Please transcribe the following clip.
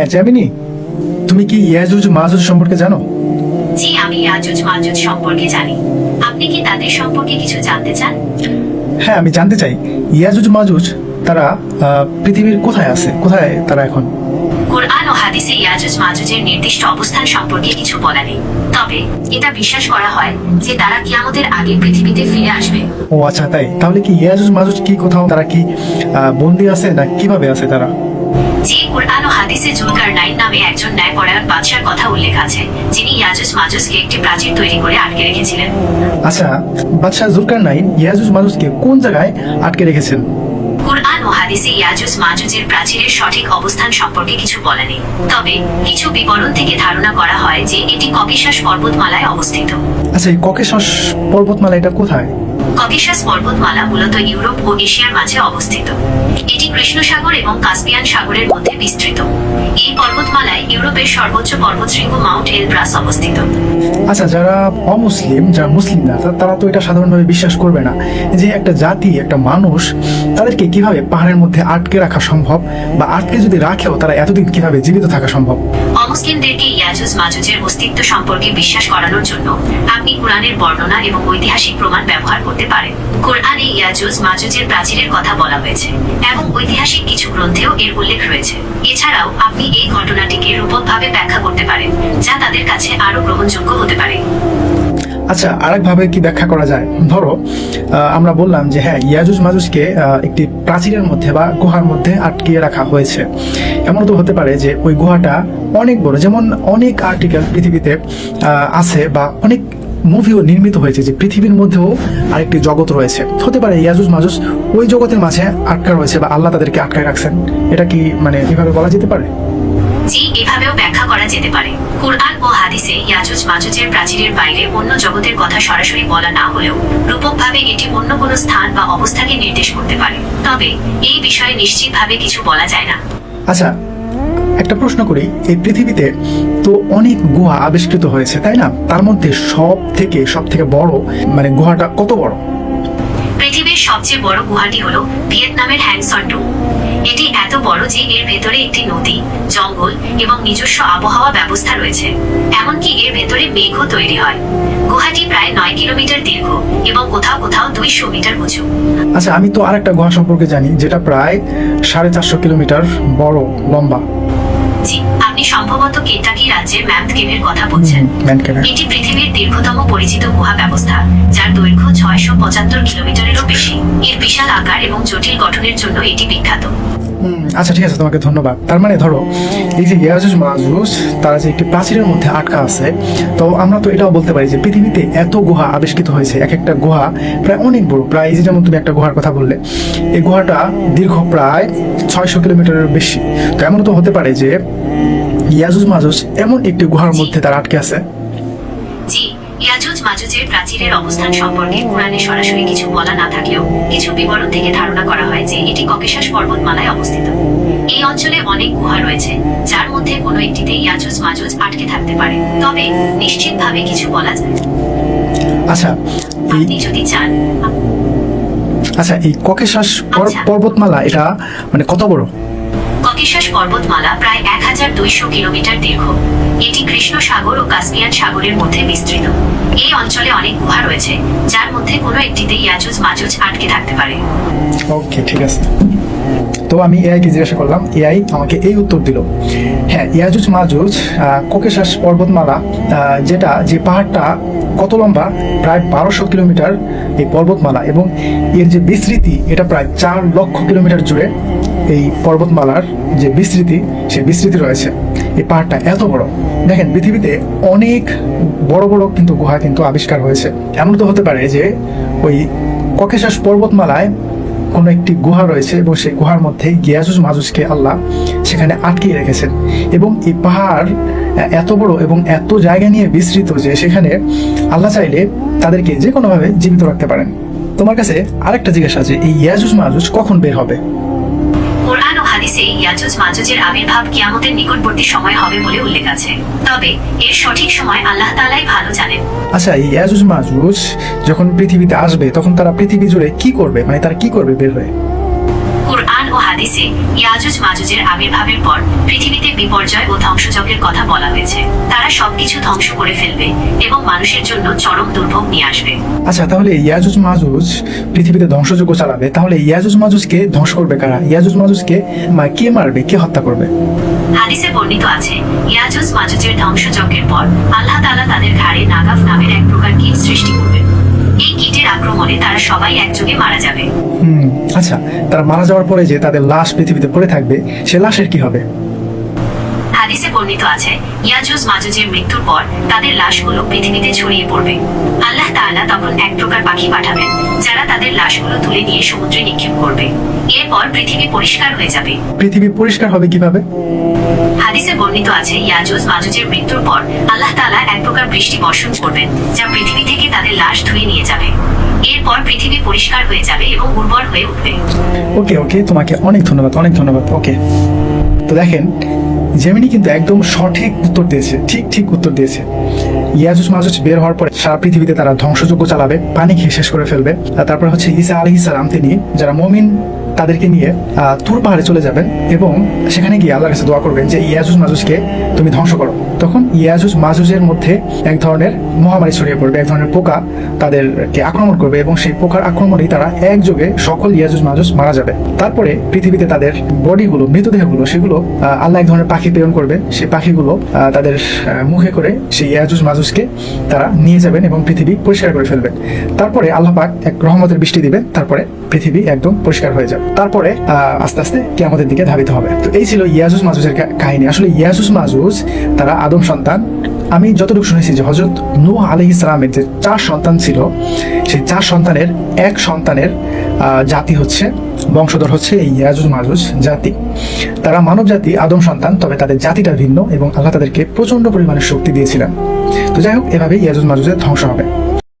হ্যাঁ জ্যামিনি তুমি কি ইয়াজুজ মাজুজ সম্পর্কে জানো? জি আমি ইয়াজুজ মাজুজ সম্পর্কে জানি। আপনি কি তাদের সম্পর্কে কিছু জানতে চান? হ্যাঁ আমি জানতে চাই। ইয়াজুজ মাজুজ তারা পৃথিবীর কোথায় আছে? কোথায় তারা এখন? কোরআন ও হাদিসে ইয়াজুজ মাজুজের নির্দিষ্ট অবস্থান সম্পর্কে কিছু বলা নেই। তবে এটা বিশ্বাস করা হয় যে তারা কিয়ামতের আগে পৃথিবীতে ফিরে আসবে। ও আচ্ছা তাই। তাহলে কি ইয়াজুজ মাজুজ কি কোথাও তারা কি বন্দি আছে না কীভাবে আছে তারা? যে কোরআন ও হাদিসে জুলকার নাইন নামে একজন ন্যায়পরায়ণ বাদশার কথা উল্লেখ আছে যিনি ইয়াজুজ মাজুজকে একটি প্রাচীর তৈরি করে আটকে রেখেছিলেন। আচ্ছা বাদশাহ জুলকার নাইন ইয়াজুজ মাজুজকে কোন জায়গায় আটকে রেখেছেন? কোরআন ও হাদিসে ইয়াজুজ মাজুজের প্রাচীরের সঠিক অবস্থান সম্পর্কে কিছু বলা নেই। তবে কিছু বিবরণ থেকে ধারণা করা হয় যে এটি ককেশাস পর্বতমালায় অবস্থিত। আচ্ছা এই ককেশস পর্বতমালা এটা কোথায়? ককেশাস পর্বতমালা মূলত ইউরোপ ও এশিয়ার মাঝে অবস্থিত। এটি কৃষ্ণ সাগর এবং কাস্পিয়ান সাগরের মধ্যে বিস্তৃত। এই পর্বতমালায় ইউরোপের সর্বোচ্চ পর্বতশৃঙ্গ মাউন্ট এলব্রাস অবস্থিত। আচ্ছা যারা অমুসলিম যারা মুসলিম না তারা তো এটা সাধারণভাবে বিশ্বাস করবে না যে একটা জাতি একটা মানুষ তাদেরকে কীভাবে পাহাড়ের মধ্যে আটকে রাখা সম্ভব বা আটকে যদি রাখেও তারা এতদিন কীভাবে জীবিত থাকা সম্ভব? অমুসলিমদেরকে ইয়াজুজ মাজুজের অস্তিত্ব সম্পর্কে বিশ্বাস করানোর জন্য আপনি কোরআনের বর্ণনা এবং ঐতিহাসিক প্রমাণ ব্যবহার করতে পারেন কোরআনে ইয়াজুজ মাজুজের প্রাচীরের কথা বলা হয়েছে এবং ঐতিহাসিক কিছু গ্রন্থেও এর উল্লেখ রয়েছে। এছাড়াও আপনি এই ঘটনাটিকে রূপকভাবে ব্যাখ্যা করতে পারেন, যা তাদের কাছে আরও গ্রহণযোগ্য হতে পারে। আচ্ছা আরেকভাবে কি ব্যাখ্যা করা যায়? ধরো আমরা বললাম যে হ্যাঁ ইয়াজুজ মাজুজকে একটি প্রাচীরের মধ্যে বা গুহার মধ্যে আটকিয়ে রাখা হয়েছে। এমন তো হতে পারে যে ওই গুহাটা অনেক বড়, যেমন অনেক আর্টিকেল পৃথিবীতে আছে বা অনেক মুভিও নির্মিত হয়েছে যে পৃথিবীর মধ্যেও আরেকটি জগৎ রয়েছে। হতে পারে ইয়াজুজ মাজুজ ওই জগতের মাঝে আটকা রয়েছে বা আল্লাহ তাদেরকে আটকায় রাখছেন। এটা কি মানে এভাবে বলা যেতে পারে? জি এভাবেও ব্যাখ্যা করা যেতে পারে। কোরআন ও হাদিসে ইয়াজুজ মাজুজের প্রাচীরের বাইরে অন্য জগতের কথা সরাসরি বলা না হলেও রূপকভাবে এটি অন্য কোনো স্থান বা অবস্থাকে নির্দেশ করতে পারে। তবে এই বিষয়ে নিশ্চিতভাবে কিছু বলা যায় না। আচ্ছা একটা প্রশ্ন করি এই পৃথিবীতে তো অনেক গুহা আবিষ্কৃত হয়েছে তাই না? তার মধ্যে সব থেকে সব থেকে বড় মানে গুহাটা কত বড়? পৃথিবীর সবচেয়ে বড় গুহাটি হলো ভিয়েতনামের হ্যাংসন টু। এটি এত বড় যে এর ভেতরে একটি নদী জঙ্গল এবং নিজস্ব আবহাওয়া ব্যবস্থা রয়েছে। এমনকি এর ভেতরে মেঘও তৈরি হয়। গুহাটি প্রায় নয় কিলোমিটার দীর্ঘ এবং কোথাও কোথাও দুইশো মিটার উঁচু। আচ্ছা আমি তো আরেকটা গুহা সম্পর্কে জানি যেটা প্রায় সাড়ে চারশো কিলোমিটার বড় লম্বা। জি আপনি সম্ভবত কেন্টাকি রাজ্যের ম্যামথ কেভের কথা বলছেন। এটি পৃথিবীর দীর্ঘতম পরিচিত গুহা ব্যবস্থা যার দৈর্ঘ্য ছয়শো পঁচাত্তর কিলোমিটারেরও বেশি। এর বিশাল আকার এবং জটিল গঠনের জন্য এটি বিখ্যাত। আচ্ছা ঠিক আছে, তোমাকে ধন্যবাদ। তার মানে ধরো, এই যে ইয়াজুজ মাজুজ তারা যে একটি প্রাচীরের মধ্যে আটকা আছে, তো আমরা তো এটাও বলতে পারি যে পৃথিবীতে এত গুহা আবিষ্কৃত হয়েছে এক একটা গুহা প্রায় অনেক বড়। প্রায় যে যেমন তুমি একটা গুহার কথা বললে, এই গুহাটা দীর্ঘ প্রায় ছয়শো কিলোমিটারের বেশি। তো এমন তো হতে পারে যে ইয়াজুজ মাজুজ এমন একটি গুহার মধ্যে তারা আটকে আছে। ইয়াজুজ মাজুজের প্রাচীরের অবস্থান সম্পর্কে কোরআনে সরাসরি কিছু বলা না থাকলেও কিছু বিবরণ থেকে ধারণা করা হয় যে এটি ককেশাস পর্বতমালায় অবস্থিত। এই অঞ্চলে অনেক গুহা রয়েছে যার মধ্যে কোনো একটিতে ইয়াজুজ মাজুজ আটকে থাকতে পারে। তবে নিশ্চিতভাবে কিছু বলা যায়। আচ্ছা আপনি যদি চান আচ্ছা এই ককেশাস আচ্ছা। পর্বতমালা এটা মানে কত বড়? ককেশাস পর্বতমালা প্রায় এক হাজার দুইশো কিলোমিটার দীর্ঘ। এটি কৃষ্ণ সাগর ও কাস্পিয়ান সাগরের মধ্যে বিস্তৃত। এই অঞ্চলে অনেক গুহা রয়েছে, যার মধ্যে কোনো একটিতে ইয়াজুজ মাজুজ আটকে থাকতে পারে। ওকে ঠিক আছে। তো আমি এআইকে জিজ্ঞাসা করলাম এআই আমাকে এই উত্তর দিল। হ্যাঁ ইয়াজুজ মাজুজ কোকেশাস পর্বতমালা যেটা যে পাহাড়টা কত লম্বা, প্রায় বারোশো কিলোমিটার এই পর্বতমালা, এবং এর যে বিস্তৃতি, এটা প্রায় চার লক্ষ কিলোমিটার জুড়ে এই পর্বতমালার যে বিস্তৃতি, সেই বিস্তৃতি রয়েছে। এই পাহাড়টা এত বড়। দেখেন, পৃথিবীতে অনেক বড় বড় কিন্তু গুহা কিন্তু আবিষ্কার হয়েছে। এমন তো হতে পারে যে ওই ককেশাস পর্বতমালায় কোনো একটি গুহা রয়েছে এবং সেই গুহার মধ্যে গিয়াজুজ মাজুজকে আল্লাহ সেখানে আটকিয়ে রেখেছেন। এবং এই পাহাড় এত বড় এবং এত জায়গা নিয়ে বিস্তৃত যে সেখানে আল্লাহ চাইলে তাদেরকে যে কোনোভাবে জীবিত রাখতে পারেন। তোমার কাছে আরেকটা জিজ্ঞাসা আছে, এই ইয়াজুজ মাজুজ কখন বের হবে? কোরআন ও হাদিসে ইয়াজুজ মাজুজের আবির্ভাব কিয়ামতের নিকটবর্তী সময় হবে বলে উল্লেখ আছে। তবে এর সঠিক সময় আল্লাহ তাআলাই ভালো জানেন। আচ্ছা ইয়াজুজ মাজুজ যখন পৃথিবীতে আসবে তখন তারা পৃথিবী জুড়ে কি করবে? মানে তারা কি করবে বের হয়ে? কোরআন ও ও হাদিসে ইয়াজুজ মাজুজের আবির্ভাবের পর পৃথিবীতে বিপর্যয় ও ধ্বংসযজ্ঞের কথা বলা হয়েছে। তারা সবকিছু ধ্বংস করে ফেলবে এবং মানুষের জন্য চরম দুর্ভোগ নিয়ে আসবে। আচ্ছা তাহলে ইয়াজুজ মাজুজ পৃথিবীতে ধ্বংসযজ্ঞ চালাবে। তাহলে ইয়াজুজ মাজুজকে ধ্বংস করবে কারা? ইয়াজুজ মাজুজকে কে মারবে? কে হত্যা করবে? হাদিসে বর্ণিত আছে ইয়াজুজ মাজুজের ধ্বংসযজ্ঞের পর আল্লাহ তাআলা তাদের ঘাড়ে নাগাফ নামের সবাই একযোগে মারা যাবে। হুম আচ্ছা তারা মারা যাওয়ার পরে যে তাদের লাশ পৃথিবীতে পড়ে থাকবে সে লাশের কি হবে? হাদিসে বর্ণিত আছে ইয়াজুজ মাজুজের মৃত্যুর পর তাদের লাশগুলো পৃথিবীতে ছড়িয়ে পড়বে। আল্লাহ তাআলা তখন এক প্রকার পাখি পাঠাবেন যারা তাদের লাশগুলো তুলে নিয়ে সমুদ্রে নিক্ষেপ করবে। এরপর পৃথিবী পরিষ্কার হয়ে যাবে। পৃথিবী পরিষ্কার হবে কীভাবে? হাদিসে বর্ণিত আছে ইয়াজুজ মাজুজের মৃত্যুর পর আল্লাহ তাআলা এক প্রকার বৃষ্টি বর্ষণ করবেন যা পৃথিবী থেকে তাদের লাশ ধুয়ে নিয়ে যাবে। এরপর পৃথিবী পরিষ্কার হয়ে যাবে এবং উর্বর হয়ে উঠবে। ওকে ওকে, তোমাকে অনেক ধন্যবাদ অনেক ধন্যবাদ, ওকে। তো দেখেন জেমিনি কিন্তু একদম সঠিক উত্তর দিয়েছে, ঠিক ঠিক উত্তর দিয়েছে। ইয়াজুজ মাজুজ বের হওয়ার পরে সারা পৃথিবীতে তারা ধ্বংসযজ্ঞ চালাবে, পানি খেয়ে শেষ করে ফেলবে তারপর হচ্ছে ইসা আলহ ইসালাম তিনি যারা মমিন তাদেরকে নিয়ে তুর পাহাড়ে চলে যাবেন এবং সেখানে গিয়ে আল্লাহর কাছে দোয়া করবেন যে ইয়াজুজ মাজুজকে তুমি ধ্বংস করো। তখন ইয়াজুজ মাজুজের মধ্যে এক ধরনের মহামারী ছড়িয়ে পড়বে, এক ধরনের পোকা তাদেরকে আক্রমণ করবে এবং সেই পোকার আক্রমণেই তারা একযোগে সকল ইয়াজুজ মাজুজ মারা যাবে। তারপরে পৃথিবীতে তাদের বডিগুলো, মৃতদেহগুলো, সেগুলো আল্লাহ এক ধরনের পাখি প্রেরণ করবে। সেই পাখিগুলো তাদের মুখে করে সেই ইয়াজুজ মাজুজকে তারা নিয়ে যাবেন এবং পৃথিবী পরিষ্কার করে ফেলবেন তারপরে আল্লাহ পাক এক রহমতের বৃষ্টি দিবে তারপরে পৃথিবী একদম পরিষ্কার হয়ে যাবে। তারপরে আস্তে আস্তে কেয়ামতের দিকে ধাবিত হবে। তো এই ছিল ইয়াজুজ মাজুজের কাহিনী। আসলে ইয়াজুজ মাজুজ তারা আদম সন্তান। আমি যতটুকু শুনেছি যে হজরত নূহ আলী ইসলামের যে চার সন্তান ছিল, সেই চার সন্তানের এক সন্তানের জাতি হচ্ছে, বংশধর হচ্ছে এই ইয়াজুজ মাজুজ জাতি। তারা মানব জাতি, আদম সন্তান, তবে তাদের জাতিটা ভিন্ন এবং আল্লাহ তাদেরকে প্রচণ্ড পরিমাণে শক্তি দিয়েছিলেন। তো যাই হোক এভাবে ইয়াজুজ মাজুজের ধ্বংস হবে।